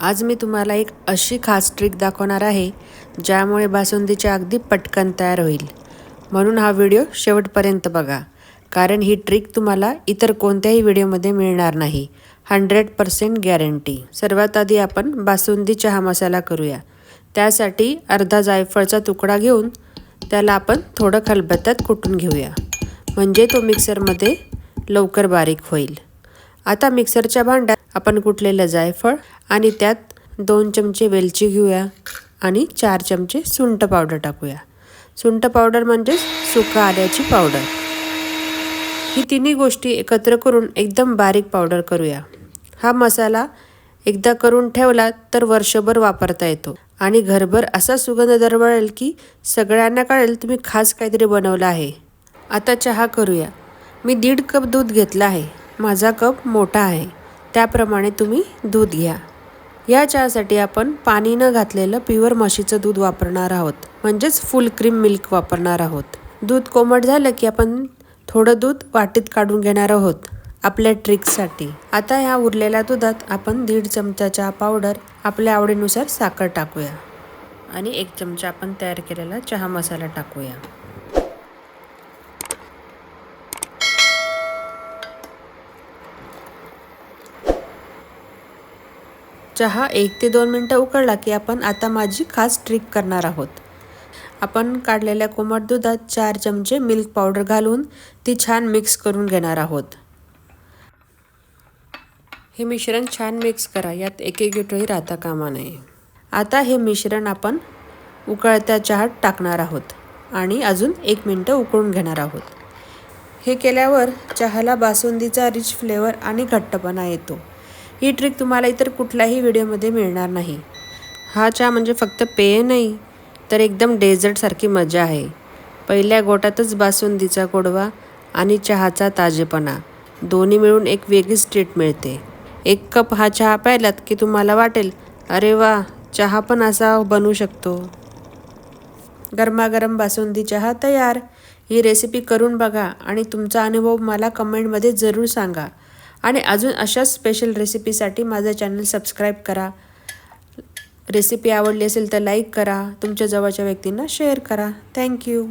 आज मी तुम्हाला एक अशी खास ट्रिक दाखवणार आहे ज्यामुळे बासुंदीच्या अगदी पटकन तयार होईल. म्हणून हा व्हिडिओ शेवटपर्यंत बघा कारण ही ट्रिक तुम्हाला इतर कोणत्याही व्हिडिओमध्ये मिळणार नाही. हंड्रेड पर्सेंट गॅरंटी सर्वात आधी आपण बासुंदी चहा मसाला करूया. त्यासाठी अर्धा जायफळचा तुकडा घेऊन त्याला आपण थोडं खलबत्त्यात कुटून घेऊया. म्हणजे तो मिक्सरमध्ये लवकर बारीक होईल. आता मिक्सरच्या भांड्यात आपण कुटलेलं जायफळ आणि त्यात दोन चमचे वेलची घेऊया आणि चार चमचे सुंठ पावडर टाकूया. सुंठ पावडर म्हणजेच सुका आल्याची पावडर. ही तिन्ही गोष्टी एकत्र करून एकदम बारीक पावडर करूया. हा मसाला एकदा करून ठेवला तर वर्षभर वापरता येतो आणि घरभर असा सुगंध दरवळेल की सगळ्यांना कळेल तुम्ही खास काहीतरी बनवलं आहे. आता चहा करूया. मी दीड कप दूध घेतलं आहे. माझा कप मोठा आहे. त्याप्रमाणे तुम्ही दूध घ्या. या चहासाठी आपण पाणी न घातलेलं प्युअर म्हशीचं दूध वापरणार आहोत. म्हणजेच फुल क्रीम मिल्क वापरणार आहोत. दूध कोमट झालं की आपण थोडं दूध वाटीत काढून घेणार आहोत. आपल्या ट्रिकसाठी. आता ह्या उरलेल्या दुधात आपण दीड चमचा चहा पावडर आपल्या आवडीनुसार साखर टाकूया. आणि एक चमचा आपण तयार केलेला चहा मसाला टाकूया. चहा एक ते दोन मिनटं उकळला की आपण आता माझी खास ट्रिक करणार आहोत. आपण काढलेल्या कोमट दुधात चार चमचे मिल्क पावडर घालून ती छान मिक्स करून घेणार आहोत. हे मिश्रण छान मिक्स करा यात एक एक गिटोही राहता कामा नये. आता हे मिश्रण आपण उकळत्या चहात टाकणार आहोत आणि अजून एक मिनटं उकळून घेणार आहोत. हे केल्यावर चहाला बासुंदीचा रिच फ्लेवर आणि घट्टपणा येतो. ही ट्रिक तुम्हाला इतर कुठल्याही व्हिडिओमध्ये मिळणार नाही. हा चहा म्हणजे फक्त पेय नाही तर एकदम डेझर्टसारखी मजा आहे. पहिल्या गोटातच बासुंदीचा गोडवा आणि चहाचा ताजेपणा दोन्ही मिळून एक वेगळीच ट्रीट मिळते. एक कप हा चहा प्यायलात की तुम्हाला वाटेल अरे वा चहा पण असा बनवू शकतो. गरमागरम बासुंदी चहा तयार. ही रेसिपी करून बघा आणि तुमचा अनुभव मला कमेंटमध्ये जरूर सांगा. आणि अजून अशाच स्पेशल रेसिपीसाठी माझं चॅनल सबस्क्राईब करा. रेसिपी आवडली असेल तर लाईक करा. तुमच्या जवळच्या व्यक्तींना शेअर करा. थँक्यू